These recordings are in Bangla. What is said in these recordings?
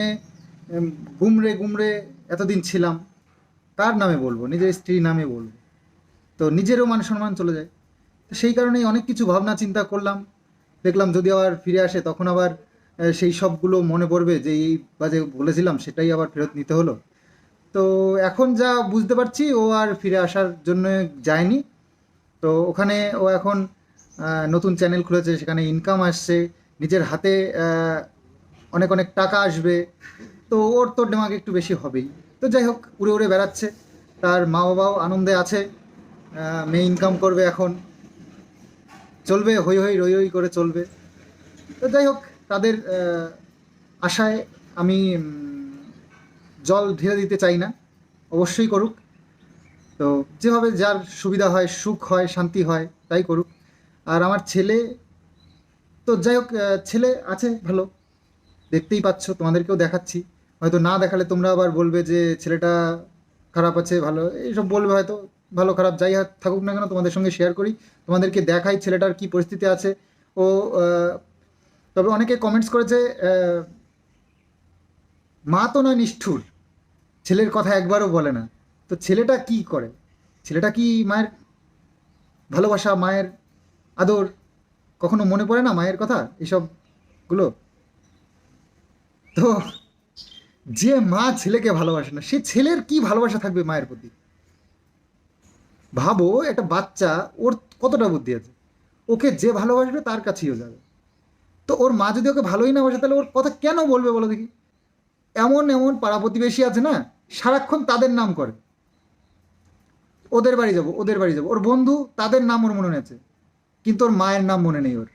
উম, গুমড়ে গুমড়ে এতদিন ছিলাম তার নামে বলব? নিজের স্ত্রীর নামে বলব। তো নিজেরও মান সম্মান চলে যায়। তো সেই কারণেই অনেক কিছু ভাবনা চিন্তা করলাম। দেখলাম যদি আবার ফিরে আসে তখন আবার সেই সবগুলো মনে পড়বে যে এই বাজে বলেছিলাম সেটাই আবার ফেরত নিতে হলো। তো এখন যা বুঝতে পারছি ও আর ফিরে আসার জন্য যায়নি। তো ওখানে ও এখন নতুন চ্যানেল খুলেছে সেখানে ইনকাম আসছে। নিজের হাতে অনেক অনেক টাকা আসবে। তো ওর তো ডেমাগ একটু বেশি হবেই। তো যাই হোক, উড়ে উড়ে বেড়াচ্ছে। তার মা বাবাও আনন্দে আছে। মেয়ে ইনকাম করবে এখন। চলবে হই হই রই রই করে চলবে। তো যাই হোক, তাদের আশায় আমি জল ঢেলে দিতে চাই না। অবশ্যই করুক। তো যেভাবে যার সুবিধা হয়, সুখ হয়, শান্তি হয়, তাই করুক। আর আমার ছেলে, তো যাই হোক ছেলে আছে ভালো। দেখতেই পাচ্ছ, তোমাদেরকেও দেখাচ্ছি। হয়তো না দেখালে তোমরা আবার বলবে যে, ছেলেটা খারাপ আছে, ভালো, এইসব বলবে হয়তো। ভালো, খারাপ, যাই থাকুক না কেন, তোমাদের সঙ্গে শেয়ার করি। তোমাদেরকে দেখাই ছেলেটার কি পরিস্থিতি আছে। ও তবে অনেকে কমেন্টস করেছে মা তো নয় নিষ্ঠুর। ছেলের কথা একবারও বলে না। তো ছেলেটা কি করে? ছেলেটা কি মায়ের ভালোবাসা, মায়ের আদর? কখনো মনে পড়ে না মায়ের কথা? এসবগুলো তো যে মা ছেলেকে ভালোবাসে না, সে ছেলের কি ভালোবাসা থাকবে মায়ের প্রতি? ভাবো, একটা বাচ্চা, ওর কতটা বুদ্ধি আছে? ওকে যে ভালোবাসবে তার কাছেও যাবে। তো ওর মা যদি ওকে ভালোই না বাসে, তাহলে ওর কথা কেন বলবে বলো দেখি? এমন এমন পাড়া প্রতিবেশী আছে না, সারাক্ষণ তাদের নাম করে। ওদের বাড়ি যাব, ওদের বাড়ি যাব। ওর বন্ধু তাদের নাম ওর মনে আছে কিন্তু ওর মায়ের নাম মনে নেই ওর।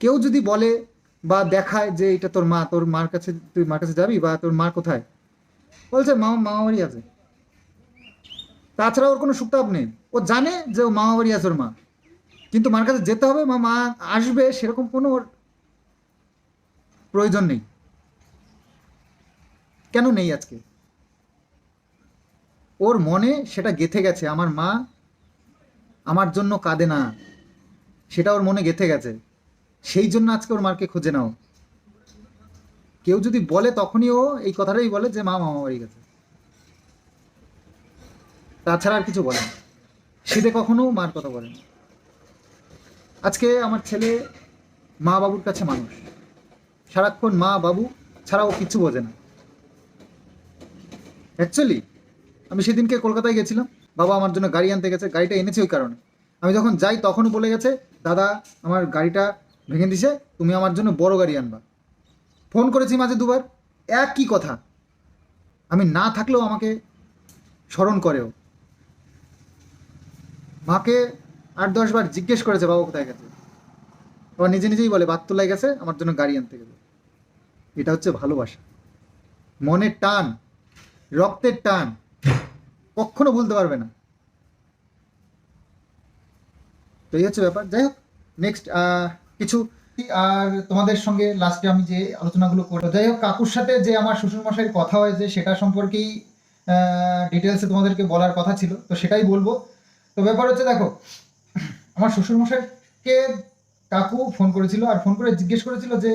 কেউ যদি বলে বা দেখায় যে এটা তোর মা, তোর মার কাছে তুই মার কাছে যাবি বা তোর মা কোথায়? বলছে, মা মামা বাড়ি আছে। তাছাড়া ওর কোনো সুখটাপ নেই। ও জানে যে ও মামা বাড়ি আছে ওর মা। কিন্তু মার কাছে যেতে হবে, মা মা আসবে সেরকম কোনো ওর প্রয়োজন নেই। কেন নেই আজকে? ওর মনে সেটা গেথে গেছে, আমার মা আমার জন্য কাঁদে না। সেটা ওর মনে গেথে গেছে। সেই জন্য আজকে ওর মাকে খুঁজে নাও। কেউ যদি বলে তখনই ও এই কথাটাই বলে যে, মা মামা বাড়ি গেছে। তাছাড়া আর কিছু বলে না। শীতে কখনো মার কথা বলে না। আজকে আমার ছেলে মা বাবুর কাছে মানুষ। সারাক্ষণ মা বাবু ছাড়া ও কিছু বোঝে না। অ্যাকচুয়ালি আমি সেদিনকে কলকাতায় গেছিলাম। বাবা আমার জন্য গাড়ি আনতে গেছে, গাড়িটা এনেছে ওই কারণে। আমি যখন যাই তখনও বলে গেছে, দাদা, আমার গাড়িটা ভেঙে দিছে, তুমি আমার জন্য বড় গাড়ি আনবা। ফোন করেছি মাঝে দুবার, একই কথা। আমি না থাকলেও আমাকে স্মরণ করেও। মাকে আট দশ বার জিজ্ঞেস করেছে, বাবা, কোথায় গেছে? আবার নিজে নিজেই বলে বাদ তোলায় গেছে, আমার জন্য গাড়ি আনতে গেছে। এটা হচ্ছে ভালোবাসা। মনের টান, রক্তের টান, কখনো ভুলতে পারবে না। তো এই হচ্ছে ব্যাপার। যাই হোক নেক্সট কিছু। আর তোমাদের সঙ্গে লাস্টে আমি যে আলোচনাগুলো করব, যাই হোক, কাকুর সাথে যে আমার শ্বশুরমশাইয়ের কথা হয়েছে সেটা সম্পর্কেই ডিটেলসে তোমাদেরকে বলার কথা ছিল, তো সেটাই বলব। তো ব্যাপার হচ্ছে দেখো, আমার শ্বশুরমশাইকে কাকু ফোন করেছিল আর ফোন করে জিজ্ঞেস করেছিল যে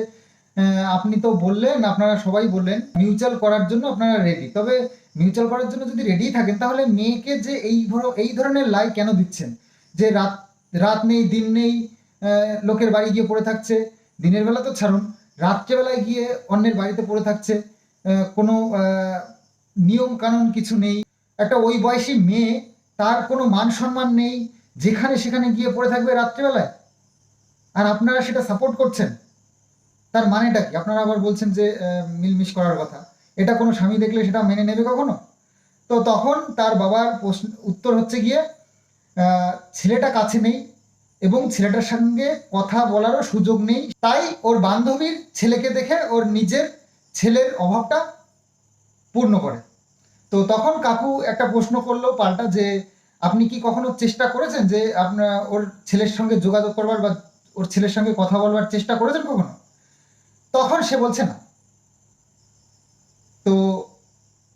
আপনি তো বললেন, আপনারা সবাই বললেন মিউচুয়াল করার জন্য আপনারা রেডি তবে মিউচুয়াল করার জন্য যদি রেডি থাকেন, তাহলে মেয়েকে যে এই এই ধরনের লাই কেন দিচ্ছেন? যে রাত রাত নেই, দিন নেই লোকের বাড়ি গিয়ে পড়ে থাকছে। দিনের বেলা তো ছাড়ুন, রাত্রেবেলায় গিয়ে অন্যের বাড়িতে পড়ে থাকছে। কোনো নিয়ম কানুন কিছু নেই। একটা ওই বয়সী মেয়ে, তার কোনো মান সম্মান নেই, যেখানে সেখানে গিয়ে পড়ে থাকবে রাত্রেবেলায়। আর আপনারা সেটা সাপোর্ট করছেন। তার মানেটা কি? আপনারা আবার বলছেন যে মিলমিশ করার কথা। এটা কোনো স্বামী দেখলে সেটা মেনে নেবে কখনো? তো তখন তার বাবার প্রশ্ন, উত্তর হচ্ছে গিয়ে ছেলেটা কাছে নেই এবং ছেলেটার সঙ্গে কথা বলারও সুযোগ নেই। তাই ওর বান্ধবীর ছেলেকে দেখে ওর নিজের ছেলের অভাবটা পূর্ণ করে। তো তখন কাকু একটা প্রশ্ন করল পাল্টা যে, আপনি কি কখনো চেষ্টা করেছেন যে আপনার ওর ছেলের সঙ্গে যোগাযোগ করবার বা ওর ছেলের সঙ্গে কথা বলবার চেষ্টা করেছেন কখনো? তখন সে বলছে না। তো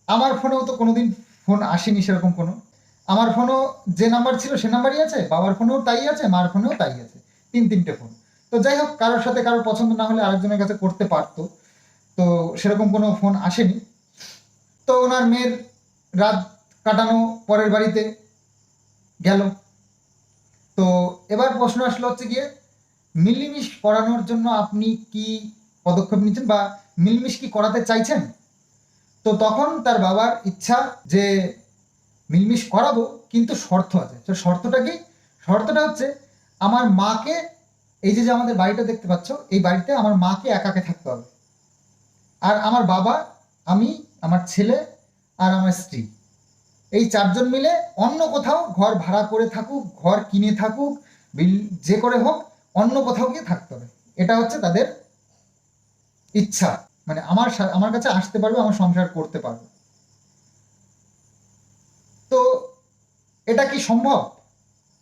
আমার ফোনেও তো কোনোদিন ফোন আসেনি সেরকম কোনো। আমার ফোনও যে নাম্বার ছিল সে নাম্বারই আছে, বাবার ফোনেও তাই আছে, মার ফোনেও তাই আছে, তিন, তিনটে ফোন। তো যাই হোক, কারোর সাথে কারোর পছন্দ না হলে আরেকজনের কাছে করতে পারতো। তো সেরকম কোনো ফোন আসেনি। তো ওনার মেয়ের রাত কাটানো পরের বাড়িতে গেল। তো এবার প্রশ্ন আসলো হচ্ছে গিয়ে, মিলমিশ করানোর জন্য আপনি কি পদক্ষেপ নিচ্ছেন বা মিলমিশ কি করাতে চাইছেন? তো তখন তার বাবার ইচ্ছা যে মিলমিশ করাবো, কিন্তু শর্ত আছে। তো শর্তটা কি? শর্তটা হচ্ছে আমার মাকে, এই যে যে আমাদের বাড়িটা দেখতে পাচ্ছ, এই বাড়িতে আমার মাকে একাকে থাকতে হবে। আর আমার বাবা, আমি, আমার ছেলে আর আমার স্ত্রী। এই চারজন মিলে অন্য কোথাও ঘর ভাড়া করে থাকুক, ঘর কিনে থাকুক, বিল যে করে হোক, অন্য কোথাও গিয়ে থাকতে হবে। এটা হচ্ছে তাদের ইচ্ছা। মানে আমার আমার কাছে আসতে পারবে, আমার সংসার করতে পারবে। তো এটা কি সম্ভব?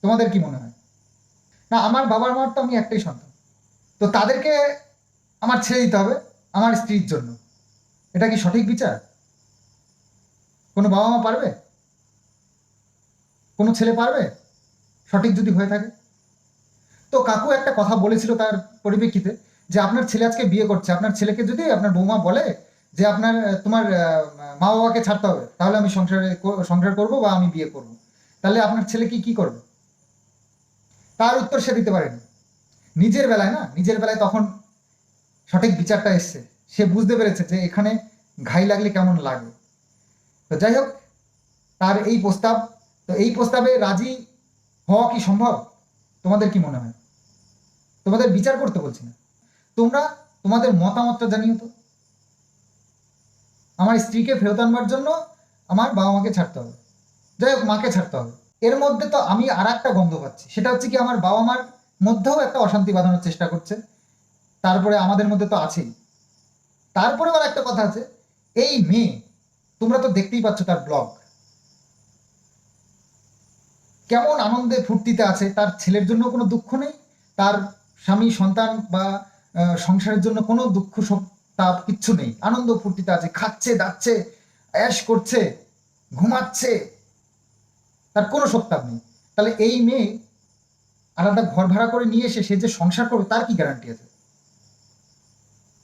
তোমাদের কি মনে হয়? না, আমার বাবার মার তো আমি একটাই সন্তান। তো তাদেরকে আমার ছেড়ে দিতে হবে আমার স্ত্রীর জন্য। এটা কি সঠিক বিচার? কোনো বাবা মা পারবে? কোনো ছেলে পারবে? সঠিক যদি হয়ে থাকে। তো কাকু একটা কথা বলেছিল তার পরিপ্রেক্ষিতে যে আপনার ছেলে আজকে বিয়ে করছে। আপনার ছেলেকে যদি আপনার বৌমা বলে যে আপনার তোমার মা বাবাকে ছাড়তে হবে, তাহলে আমি সংসারে সংসার করব বা আমি বিয়ে করব। তাহলে আপনার ছেলে কি কি করবে? তার উত্তর সে দিতে পারেনি। নিজের বেলায় না, নিজের বেলায় তখন সঠিক বিচারটা এসছে। সে বুঝতে পেরেছে যে এখানে ঘাই লাগলে কেমন লাগে। তো যাই হোক, তার এই প্রস্তাব, তো এই প্রস্তাবে রাজি হওয়া কি সম্ভব? তোমাদের কি মনে হয়? তোমাদের বিচার করতে বলছি না। তোমরা তোমাদের মতামতটা জানিও তো। আমার স্ত্রীকে ফেরত আনবার জন্য আমার বাবা মাকে ছাড়তে হবে। যাই হোক, মাকে ছাড়তে হবে। এর মধ্যে তো আমি আর একটা গন্ধ পাচ্ছি। সেটা হচ্ছে কি, আমার বাবা মার মধ্যেও একটা অশান্তি বাঁধানোর চেষ্টা করছে। তারপরে আমাদের মধ্যে তো আছেই। তারপরে আবার একটা কথা আছে। এই মেয়ে, তোমরা তো দেখতেই পাচ্ছ তার ব্লগ। কেমন আনন্দে ফুর্তিতে আছে। তার ছেলের জন্য কোনো দুঃখ নেই। তার স্বামী, সন্তান বা সংসারের জন্য কোনো দুঃখ তাপ কিচ্ছু নেই। আনন্দ ফুর্তিতে আছে, খাচ্ছে, দাচ্ছে, অ্যাশ করছে, ঘুমাচ্ছে। তার কোনো সত্তাপ নেই। তাহলে এই মেয়ে আলাদা ঘর ভাড়া করে নিয়ে এসে সে যে সংসার করবে, তার কি গ্যারান্টি আছে?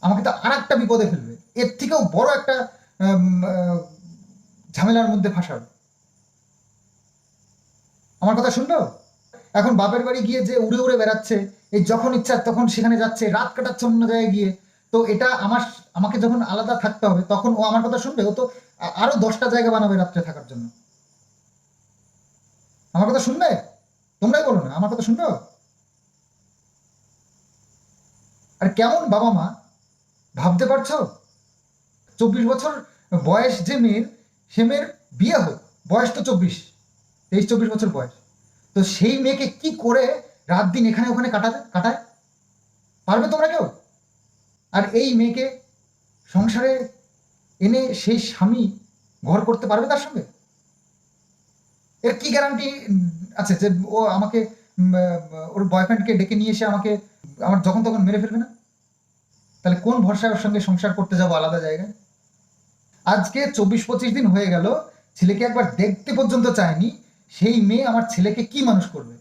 আমাকে তো আর একটা বিপদে ফেলবে। এর থেকেও বড় একটা ঝামেলার মধ্যে ফাঁসাবে। আমার কথা শুনলো? এখন বাপের বাড়ি গিয়ে যে উড়ে উড়ে বেড়াচ্ছে, এই যখন ইচ্ছা তখন সেখানে যাচ্ছে, রাত কাটাচ্ছে অন্য জায়গায় গিয়ে। তো এটা আমার, আমাকে যখন আলাদা থাকতে হবে, তখন ও আমার কথা শুনবে। ও তো আরও দশটা জায়গা বানাবে রাত্রে থাকার জন্য। আমার কথা শুনবে? তোমরাই বলো না, আমার কথা শুনবে আর কেমন বাবা মা? ভাবতে পারছ? চব্বিশ বছর বয়স যে মেয়ের, সে মেয়ের বিয়ে হোক, বয়স তো চব্বিশ, তেইশ, চব্বিশ বছর বয়স। তো সেই মেয়েকে কি করে রাত দিন এখানে ওখানে কাটাতে, কাটায়? পারবে তোমরা আর এই মেয়েকে সংসারে এনে সেই স্বামী ঘর করতে পারবে তার সঙ্গে? এর কি গ্যারান্টি আছে যে ও আমাকে ওর বয়ফ্রেন্ডকে ডেকে নিয়ে এসে আমাকে আমার যখন তখন মেরে ফেলবে না? তাহলে কোন ভরসায় ওর সঙ্গে সংসার করতে যাব আলাদা জায়গায়? আজকে চব্বিশ পঁচিশ দিন হয়ে গেল, ছেলেকে একবার দেখতে পর্যন্ত চায়নি, সেই মেয়ে আমার ছেলেকে কি মানুষ করবে?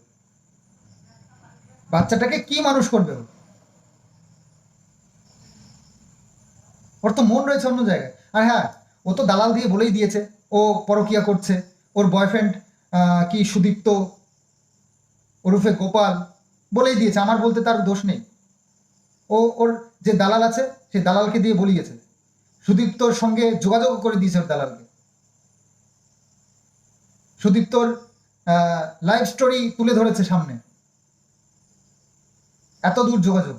বাচ্চাটাকে কি মানুষ করবে ও? ওর তো মন রয়েছে অন্য জায়গায়। আর হ্যাঁ ও তো দালাল দিয়ে বলেই দিয়েছে, ও পরকিয়া করছে। ওর বয়ফ্রেন্ড কি সুদীপ্ত ওরফে গোপাল বলেই দিয়েছে, আমার বলতে তার দোষ নেই। ও, ওর যে দালাল আছে সেই দালালকে দিয়ে বলিয়েছে। সুদীপ্তর সঙ্গে যোগাযোগ করে দিয়েছে ওর দালালকে। সুদীপ্তর লাইভ স্টোরি তুলে ধরেছে সামনে। এত দূর যোগাযোগ।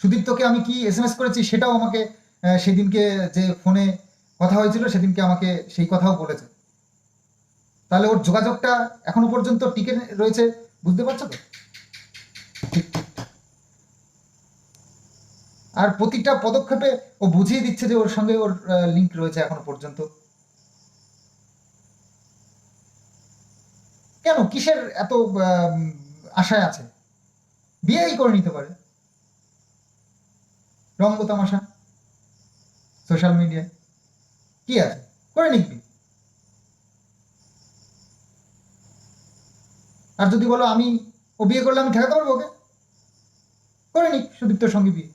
সুদীপ্তকে আমি কি এস এম এস করেছি সেটাও আমাকে সেদিনকে যে ফোনে কথা হয়েছিল, সেদিনকে আমাকে সেই কথাও বলেছে। তাহলে ওর যোগাযোগটা এখনও পর্যন্ত টিকে রয়েছে, বুঝতে পারছ তো। আর প্রতিটা পদক্ষেপে ও বুঝিয়ে দিচ্ছে যে ওর সঙ্গে ওর লিঙ্ক রয়েছে এখনও পর্যন্ত। কেন? কিসের এত আশায় আছে? বিয়েই করে নিতে পারে। রঙ্গ তামাশা। সোশ্যাল মিডিয়ায় কি আছে? করে নিবি। আর যদি বলো আমি ও বিয়ে করলে আমি ঠেকাতে পারব ওকে? করে নিক সুদীপ্তর সঙ্গে বিয়ে।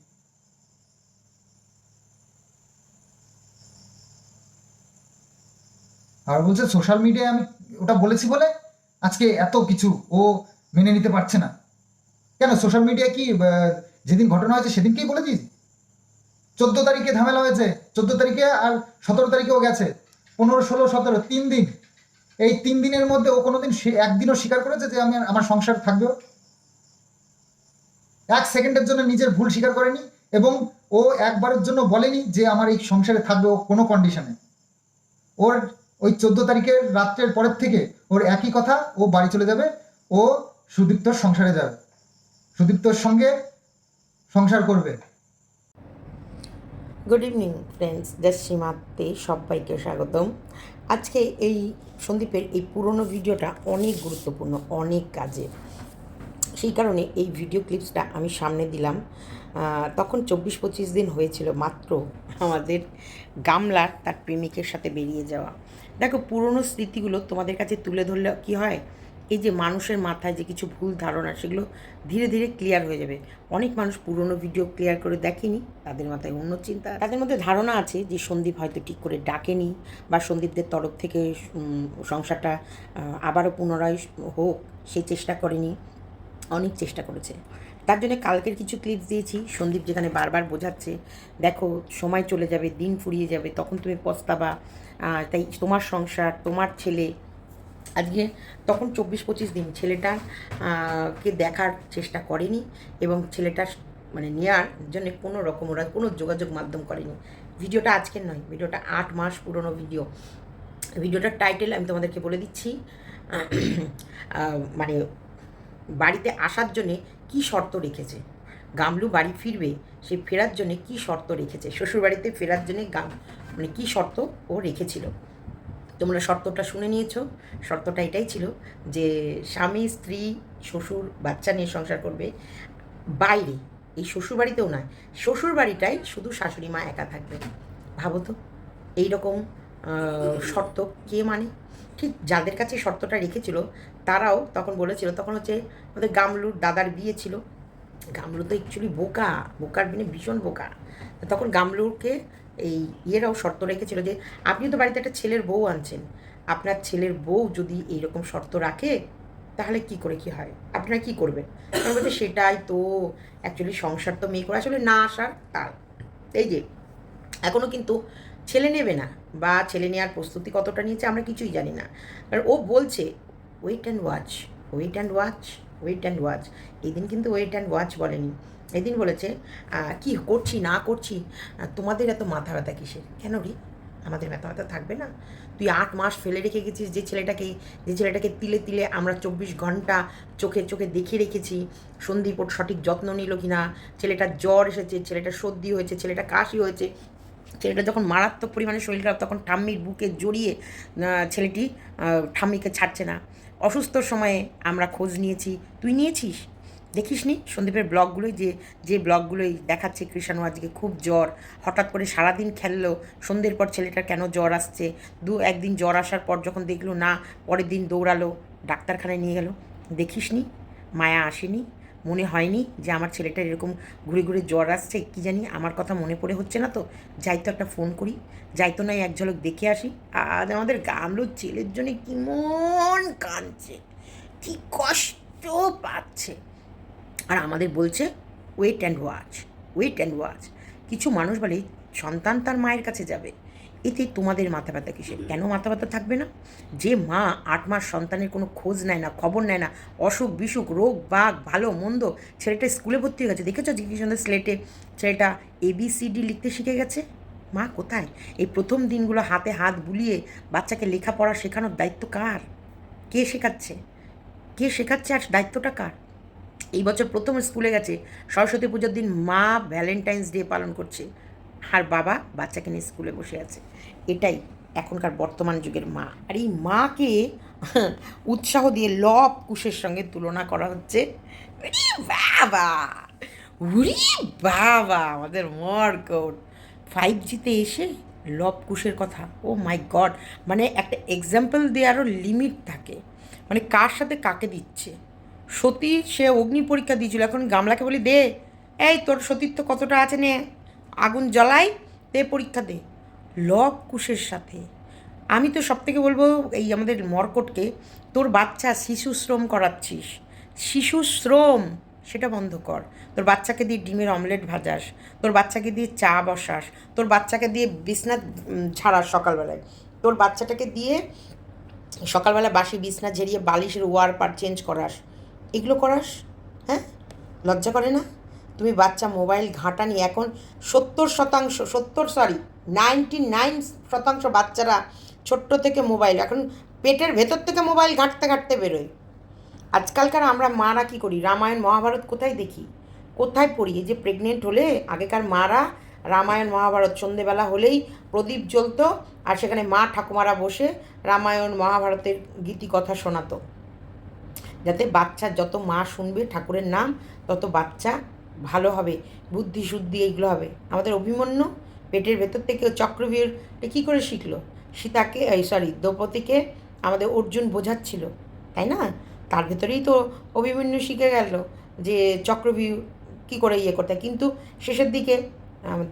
আর বলছে সোশ্যাল মিডিয়ায় আমি ওটা বলেছি বলে আজকে এত কিছু ও মেনে নিতে পারছে না। কেন? সোশ্যাল মিডিয়া কি যেদিন ঘটনা হয়েছে সেদিনকেই বলে দিয়েছি? চোদ্দ তারিখে ঝামেলা হয়েছে, চোদ্দ তারিখে আর সতেরো তারিখেও গেছে। পনেরো, ষোলো, সতেরো, তিন দিন। এই তিন দিনের মধ্যে ও কোনোদিন সে- একদিনও স্বীকার করেছে যে আমি আমার সংসার থাকবে। এক সেকেন্ডের জন্য নিজের ভুল স্বীকার করেনি এবং ও একবারের জন্য বলেনি যে আমার এই সংসারে থাকবে ও কোনো কন্ডিশনে ওর ওই চোদ্দ তারিখের রাত্রের পরের থেকে ওর একই কথা, ও বাড়ি চলে যাবে, ও সুদীপ্তর সংসারে যাবে। সুদীপ্তর সঙ্গে সংসার করবে। গুড ইভিনিং ফ্রেন্ডস দেশসীমাতে সবাইকে স্বাগতম। আজকে এই সন্দীপের এই পুরনো ভিডিওটা অনেক গুরুত্বপূর্ণ, অনেক কাজে। সেই কারণে এই ভিডিও ক্লিপসটা আমি সামনে দিলাম। তখন চব্বিশ পঁচিশ দিন হয়েছিল মাত্র আমাদের গামলার তার প্রেমিকের সাথে বেরিয়ে যাওয়া। দেখো, পুরনো স্মৃতিগুলো তোমাদের কাছে তুলে ধরলে কি হয়? এই যে মানুষের মাথায় যে কিছু ভুল ধারণা, সেগুলো ধীরে ধীরে ক্লিয়ার হয়ে যাবে। অনেক মানুষ পুরনো ভিডিও ক্লিয়ার করে দেখেনি, তাদের মাথায় অন্য চিন্তা তাদের মধ্যে ধারণা আছে যে সন্দীপ হয়তো ঠিক করে ডাকেনি বা সন্দীপদের তরফ থেকে সংসারটা আবারও পুনরায় হোক সেই চেষ্টা করেনি, অনেক চেষ্টা করেছে। তার জন্য কালকের কিছু ক্লিপস দিয়েছি, সন্দীপ যেখানে বারবার বোঝাচ্ছে, দেখো, সময় চলে যাবে, দিন ফুরিয়ে যাবে, তখন তুমি পস্তাবা তাই তোমার সংসার, তোমার ছেলে আজকে তখন চব্বিশ পঁচিশ দিন ছেলেটা কে দেখার চেষ্টা করেনি এবং ছেলেটার মানে নেওয়ার জন্য কোনো রকম ওরা কোনো যোগাযোগ মাধ্যম করেনি। ভিডিওটা আজকের নয়, ভিডিওটা আট মাস পুরনো ভিডিও। ভিডিওটার টাইটেল আমি তোমাদেরকে বলে দিচ্ছি মানে বাড়িতে আসার জন্যে কি শর্ত রেখেছে? গামলু বাড়ি ফিরবে, সে ফেরার জন্যে কি শর্ত রেখেছে? শ্বশুরবাড়িতে ফেরার জন্যে গাম মানে কি শর্ত ও রেখেছিল? তোমরা শর্তটা শুনে নিয়েছো। শর্তটা এটাই ছিল যে স্বামী, স্ত্রী, শ্বশুর, বাচ্চা নিয়ে সংসার করবে। বাইরে, এই শ্বশুর বাড়িতেও নয় শ্বশুর বাড়িটাই শুধু শাশুড়ি মা একা থাকবে। ভাবো তো, এইরকম শর্ত কে মানে? ঠিক যাদের কাছে শর্তটা রেখেছিল, তারাও তখন বলেছিল, তখন হচ্ছে আমাদের গামলুর দাদার বিয়ে ছিল। গামলু তো অ্যাকচুয়ালি বোকা, বোকার বিনে ভীষণ বোকা। তখন গামলুরকে এই ইয়েরাও শর্ত রেখেছিল যে আপনি তো বাড়িতে একটা ছেলের বউ আনছেন। আপনার ছেলের বউ যদি এইরকম শর্ত রাখে, তাহলে কি করে কি হয়? আপনারা কি করবেন? বলছি, সেটাই তো। অ্যাকচুয়ালি সংসার তো মেয়ে করে আসলে না আসার তার এই যে এখনও কিন্তু ছেলে নেবে না বা ছেলে নেওয়ার প্রস্তুতি কতটা নিয়েছে আমরা কিছুই জানি না। কারণ ও বলছে wait and watch wait and watch wait and watch এদিন কিন্তু ওয়েট অ্যান্ড ওয়াচ বলেনি। এদিন বলেছে কি করছি, না করছি? তোমাদের এত মাথা ব্যথা কিসের? কেন রে? আমাদের মাথা ব্যথা থাকবে না? তুই আট মাস ফেলে রেখে গেছিস যে ছেলেটাকে যে ছেলেটাকে তিলে তিলে আমরা চব্বিশ ঘণ্টা চোখে চোখে দেখে রেখেছি। সন্দীপ সঠিক যত্ন নিল কি না ছেলেটার জ্বর এসেছে, ছেলেটা সর্দি হয়েছে, ছেলেটা কাশি হয়েছে। ছেলেটা যখন মারাত্মক পরিমাণে শরীর খারাপ, তখন ঠাম্মির বুকে জড়িয়ে ছেলেটি ঠাম্মিকে ছাড়ছে না। অসুস্থ সময়ে আমরা খোঁজ নিয়েছি। তুই নিয়েছিস? দেখিসনি সন্দীপের ব্লগগুলোই যে যে ব্লগগুলোই দেখাচ্ছে কৃষাণু আজকে খুব জ্বর। হঠাৎ করে সারাদিন খেললো, সন্ধ্যের পর ছেলেটার কেন জ্বর আসছে? দু একদিন জ্বর আসার পর যখন দেখল, না, পরের দিন দৌড়ালো, ডাক্তারখানায় নিয়ে গেল। দেখিসনি? মায়া আসেনি, মনে হয়নি যে আমার ছেলেটার এরকম ঘুরে ঘুরে জ্বর আসছে। কি জানি, আমার কথা মনে পড়ে হচ্ছে না তো। যাই তো একটা ফোন করি, যাই তো নয় এক ঝলক দেখে আসি। আজ আমাদের গামলোর ছেলের জন্য কি মন কাঁদছে, কি কষ্ট পাচ্ছে। আর আমাদের বলছে wait and watch wait and watch কিছু মানুষ বলে, সন্তান তার মায়ের কাছে যাবে। এতে তোমাদের মাথা ব্যথা কিসের? কেন মাথা ব্যথা থাকবে না? যে মা আট মাস সন্তানের কোনো খোঁজ নেয় না, খবর নেয় না, অসুখ, বিসুখ, রোগ, বাঘ, ভালো, মন্দ, ছেলেটা স্কুলে ভর্তি হয়ে গেছে। দেখেছ জিজ্ঞেসনের স্লেটে ছেলেটা এবিসিডি লিখতে শিখে গেছে? মা কোথায়? এই প্রথম দিনগুলো হাতে হাত বুলিয়ে বাচ্চাকে লেখাপড়া শেখানোর দায়িত্ব কার? কে শেখাচ্ছে? কে শেখাচ্ছে আর দায়িত্বটা কার? এই বছর প্রথম স্কুলে গেছে সরস্বতী পুজোর দিন মা ভ্যালেন্টাইন্স ডে পালন করছে। আর বাবা বাচ্চাকে নিয়ে স্কুলে বসে আছে। এটাই এখনকার বর্তমান যুগের মা। আর এই মাকে উৎসাহ দিয়ে লব কুশের সঙ্গে তুলনা করা হচ্ছে। বাবা! উরি বাবা! আমাদের মরকট। ফাইভ জিতে এসে লব কুশের কথা। Oh my god! মানে একটা এক্সাম্পল দেওয়ারও লিমিট থাকে। মানে কার সাথে কাকে দিচ্ছে? সতী, সে অগ্নি পরীক্ষা দিয়েছিল। এখন গামলাকে বলি, দে, এই তোর সতীর্থ কতটা আছে নে। আগুন জ্বলাই, দে পরীক্ষা দে। লব কুশের সাথে। আমি তো সব থেকে বলব, এই আমাদের মর্কটকে, তোর বাচ্চা শিশু শ্রম করাচ্ছিস। শিশু শ্রম, সেটা বন্ধ কর। তোর বাচ্চাকে দিয়ে ডিমের অমলেট ভাজাস। তোর বাচ্চাকে দিয়ে চা বসাস। তোর বাচ্চাকে দিয়ে বিছনা ছাড়াস সকালবেলায়। তোর বাচ্চাটাকে দিয়ে সকালবেলা বাসি বিছনা ঝেড়িয়ে বালিশের ওয়ার পার চেঞ্জ করাস। এগুলো করাস হ্যাঁ? লজ্জা করে না? তুমি বাচ্চা মোবাইল ঘাঁটানি এখন সত্তর শতাংশ, সত্তর সরি নাইনটি নাইন শতাংশ বাচ্চারা ছোট্ট থেকে মোবাইল, এখন পেটের ভেতর থেকে মোবাইল ঘাঁটতে ঘাঁটতে বেরোয়। আজকালকার আমরা মারা কী করি? রামায়ণ, মহাভারত কোথায় দেখি? কোথায় পড়ি? এই যে প্রেগনেন্ট হলে আগেকার মারা রামায়ণ, মহাভারত, সন্ধেবেলা হলেই প্রদীপ জ্বলতো আর সেখানে মা ঠাকুমারা বসে রামায়ণ, মহাভারতের গীতি কথা শোনাতো। যাতে বাচ্চা যত মা শুনবে ঠাকুরের নাম তত বাচ্চা ভালো হবে বুদ্ধি শুদ্ধি এইগুলো হবে। আমাদের অভিমন্যু পেটের ভেতর থেকে চক্রবীরটা কী করে শিখলো? সীতাকে এই সরি দ্রৌপদীকে আমাদের অর্জুন বোঝাচ্ছিল তাই না? তার ভেতরেই তো অভিমন্যু শিখে গেল যে চক্রব্যূহ কী করে ইয়ে করতে। কিন্তু শেষের দিকে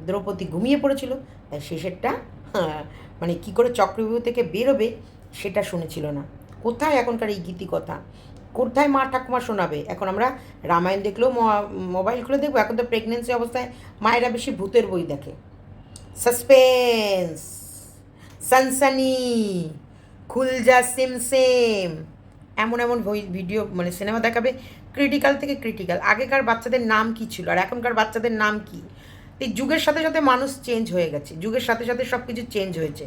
দ্রৌপদী ঘুমিয়ে পড়েছিল তাই শেষেরটা হ্যাঁ, মানে কী করে চক্রব্যূহ থেকে বেরোবে সেটা শুনেছিল না। কোথায় এখনকার এই গীতি কথা কোথায় মা ঠাকুমা শোনাবে? এখন আমরা রামায়ণ দেখলেও মোবাইল খুলে দেখব। এখন তো প্রেগনেন্সি অবস্থায় মায়েরা বেশি ভূতের বই দেখে। সাসপেন্স সানসানি খুলজা সিম সেম এমন এমন ভিডিও মানে সিনেমা দেখাবে। ক্রিটিক্যাল থেকে ক্রিটিক্যাল আগেকার বাচ্চাদের নাম কি ছিল? আর এখনকার বাচ্চাদের নাম কি? এই যুগের সাথে সাথে মানুষ চেঞ্জ হয়ে গেছে। যুগের সাথে সাথে সব কিছু চেঞ্জ হয়েছে।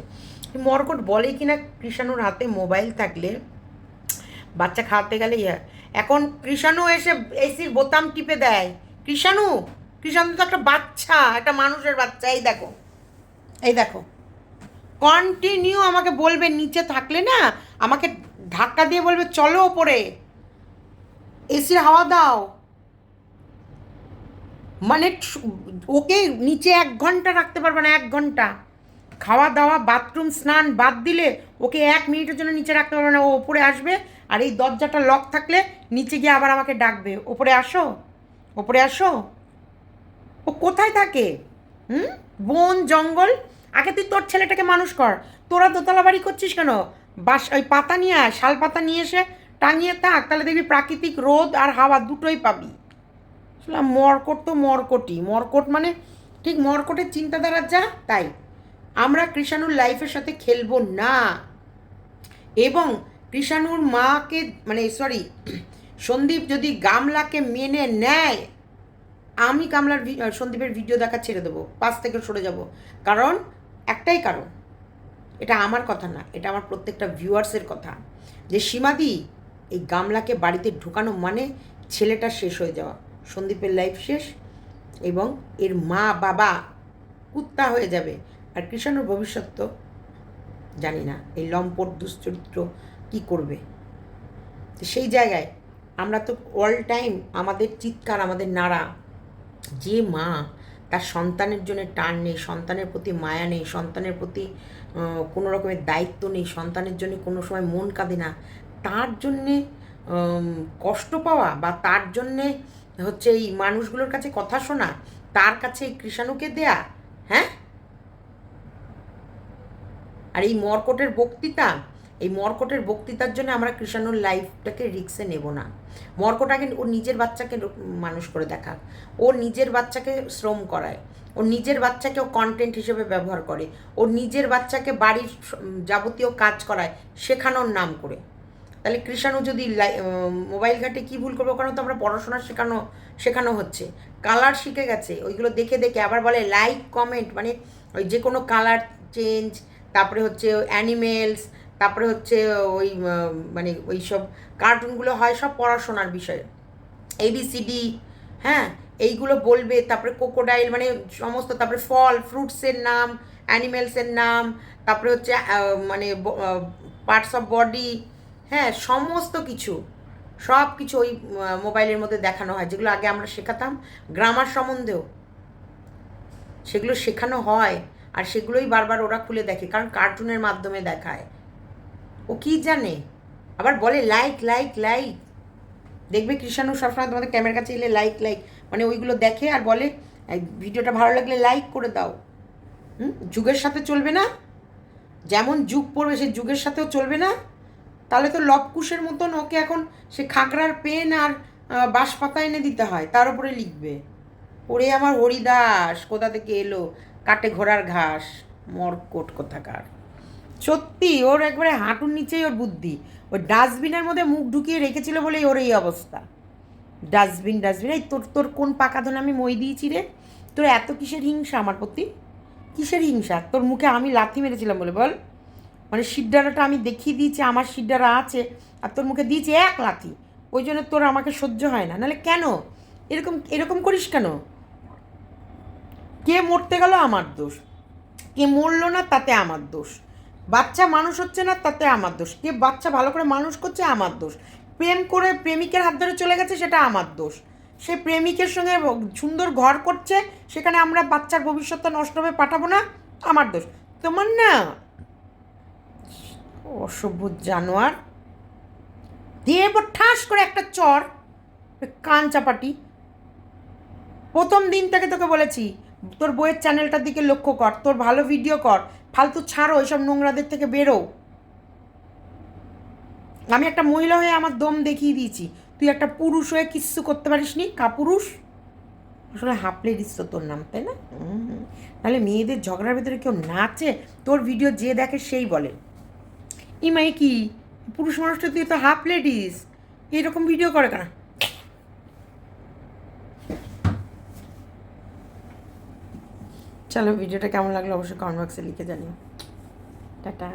মরকট বলে কি না কৃষাণুর হাতে মোবাইল থাকলে বাচ্চা খাওয়াতে গেলেই ইয়ে এখন কৃষাণু এসে এসির বোতাম টিপে দেয়। কৃষাণু কৃষাণু তো একটা বাচ্চা, একটা মানুষের বাচ্চা, এই দেখো এই দেখো। কন্টিনিউ আমাকে বলবে, নিচে থাকলে না আমাকে ধাক্কা দিয়ে বলবে, চলো ওপরে এসির হাওয়া দাও। মানে ওকে নিচে এক ঘণ্টা রাখতে পারবে না, এক ঘণ্টা। খাওয়া দাওয়া, বাথরুম, স্নান বাদ দিলে ওকে এক মিনিটের জন্য নিচে রাখতে পারবে না, ও ওপরে আসবে আর এই দরজাটা লক থাকলে নিচে গিয়ে আবার আমাকে ডাকবে। ওপরে আসো ওপরে আসো। ও কোথায় থাকে? হুম? বন, জঙ্গল? আগে তুই তোর ছেলেটাকে মানুষ কর। তোরা দোতলা বাড়ি করছিস কেন? বাস, ওই পাতা নিয়ে আয়, শাল পাতা নিয়ে এসে টাঙিয়ে থাক, তাহলে দেখবি প্রাকৃতিক রোদ আর হাওয়া দুটোই পাবি। আসলে মরকট তো মরকটই। মরকট মানে ঠিক মরকটের চিন্তাধারা যা, তাই। আমরা কৃষাণুর লাইফের সাথে খেলব না। এবং কৃষাণুর মাকে মানে সরি সন্দীপ যদি গামলাকে মেনে নেয়, আমি কামলার ভি- সন্দীপের ভিডিও দেখা ছেড়ে দেবো, পাশ থেকে সরে যাব। কারণ একটাই কারণ, এটা আমার কথা না, এটা আমার প্রত্যেকটা ভিউয়ার্সের কথা, যে সীমাদি, এই গামলাকে বাড়িতে ঢোকানো মানে ছেলেটা শেষ হয়ে যাওয়া, সন্দীপের লাইফ শেষ এবং এর মা, বাবা কুত্তা হয়ে যাবে। আর কৃষাণুর ভবিষ্যৎ তো জানি না, এই লম্পট, দুশ্চরিত্র কি করবে? তো সেই জায়গায় আমরা তো অল টাইম আমাদের চিৎকার, আমাদের নাড়া। যে মা তার সন্তানের জন্য টান নেই, সন্তানের প্রতি মায়া নেই, সন্তানের প্রতি কোনো রকমের দায়িত্ব নেই, সন্তানের জন্য কোনো সময় মন কাঁদে না, তার জন্যে কষ্ট পাওয়া বা তার জন্যে হচ্ছে এই মানুষগুলোর কাছে কথা শোনা, তার কাছে এই কৃষাণুকে দেয়া হ্যাঁ? আর এই মর্কটের বক্তৃতা এই মর্কটের বক্তৃতার জন্য আমরা কৃষাণুর লাইফটাকে রিক্সে নেব না। মর্কট আগে ওর নিজের বাচ্চাকে মানুষ করে দেখাক। ওর নিজের বাচ্চাকে শ্রম করায়। ওর নিজের বাচ্চাকে ও কন্টেন্ট হিসেবে ব্যবহার করে। ওর নিজের বাচ্চাকে বাড়ির যাবতীয় কাজ করায় শেখানোর নাম করে। তাহলে কৃষাণু যদি মোবাইল ঘাটে কী ভুল করব? কারণ তো আমরা পড়াশোনা শেখানো শেখানো হচ্ছে। কালার শিখে গেছে। ওইগুলো দেখে দেখে আবার বলে লাইক কমেন্ট মানে ওই যে কোনো কালার চেঞ্জ তারপরে হচ্ছে অ্যানিমেলস তারপরে হচ্ছে ওই মানে ওই সব কার্টুনগুলো হয় সব পড়াশোনার বিষয়ে। এবিসিডি হ্যাঁ এইগুলো বলবে, তারপরে কোকোডাইল মানে সমস্ত, তারপরে ফল ফ্রুটসের নাম অ্যানিমেলসের নাম, তারপরে হচ্ছে মানে পার্টস অফ বডি হ্যাঁ সমস্ত কিছু, সব কিছু ওই মোবাইলের মধ্যে দেখানো হয়, যেগুলো আগে আমরা শেখাতাম। গ্রামার সম্বন্ধেও সেগুলো শেখানো হয়, আর সেগুলোই বারবার ওরা খুলে দেখে, কারণ কার্টুনের মাধ্যমে দেখায়। ও কি জানে? আবার বলে লাইক লাইক লাইক দেখবে কৃষাণু সবসময় তোমাদের ক্যামেরার কাছে এলে লাইক লাইক মানে ওইগুলো দেখে আর বলে ভিডিওটা ভালো লাগলে লাইক করে দাও। হুম? যুগের সাথে চলবে না? যেমন যুগ পড়বে সে যুগের সাথেও চলবে না? তাহলে তো লবকুশের মতন ওকে এখন সে খাগড়ার পেন আর আহ, বাঁশপাতা এনে দিতে হয় তার উপরে লিখবে। ওরে আমার হরিদাস কোথা থেকে এলো? কাটে ঘোড়ার ঘাস মরকট কোথাকার। সত্যি, ওর একবারে হাঁটুর নিচেই ওর বুদ্ধি। ওই ডাস্টবিনের মধ্যে মুখ ঢুকিয়ে রেখেছিল বলেই ওর এই অবস্থা। ডাস্টবিন ডাস্টবিন, এই তোর তোর কোন পাকা ধনে আমি মই দিয়েছি রে? তোর এত কিসের হিংসা আমার প্রতি? কিসের হিংসা? তোর মুখে আমি লাথি মেরেছিলাম বলে বল। মানে সিদ্ধারাটা আমি দেখিয়ে দিয়েছি, আমার সিদ্ধারা আছে, আর তোর মুখে দিয়েছি এক লাথি। ওই জন্য তোর আমাকে সহ্য হয় না। নাহলে কেন? এরকম এরকম করিস কেন? কে মরতে গেল আমার দোষ? কে মরলো না তাতে আমার দোষ? বাচ্চা মানুষ হচ্ছে না, তাতে আমার দোষ। কে বাচ্চা ভালো করে মানুষ করছে, আমার দোষ। প্রেম করে প্রেমিকের হাত ধরে চলে গেছে, সেটা আমার দোষ। সে প্রেমিকের সঙ্গে সুন্দর ঘর করছে, সেখানে আমরা বাচ্চার ভবিষ্যৎটা নষ্ট হবে, পাঠাবো না, আমার দোষ। তোমার না? অসভ্য জানোয়ার। দিয়ে ঠাস করে একটা চর, কান চাপাটি। প্রথম দিন থেকে তোকে বলেছি, তোর বইয়ের চ্যানেলটার দিকে লক্ষ্য কর, তোর ভালো ভিডিও কর। ফালতু ছাড়ো এইসব নোংরাদের থেকে বেরো। আমি একটা মহিলা হয়ে আমার দম দেখিয়ে দিয়েছি। তুই একটা পুরুষ হয়ে কিচ্ছু করতে পারিস নি? কাপুরুষ? আসলে হাফলে দিস তো তোর নাম, তাই না। তাহলে মেয়েদের ঝগড়ার ভিতরে কেউ নাচে? তোর ভিডিও যে দেখে সেই বলে। ইমাই কি? পুরুষ মানুষটা তুই তো হাফ লেডিস। এরকম ভিডিও করে কেন? চলো ভিডিওটা কেমন লাগল অবশ্যই কমেন্ট বক্সে লিখে জানিও। টাটা।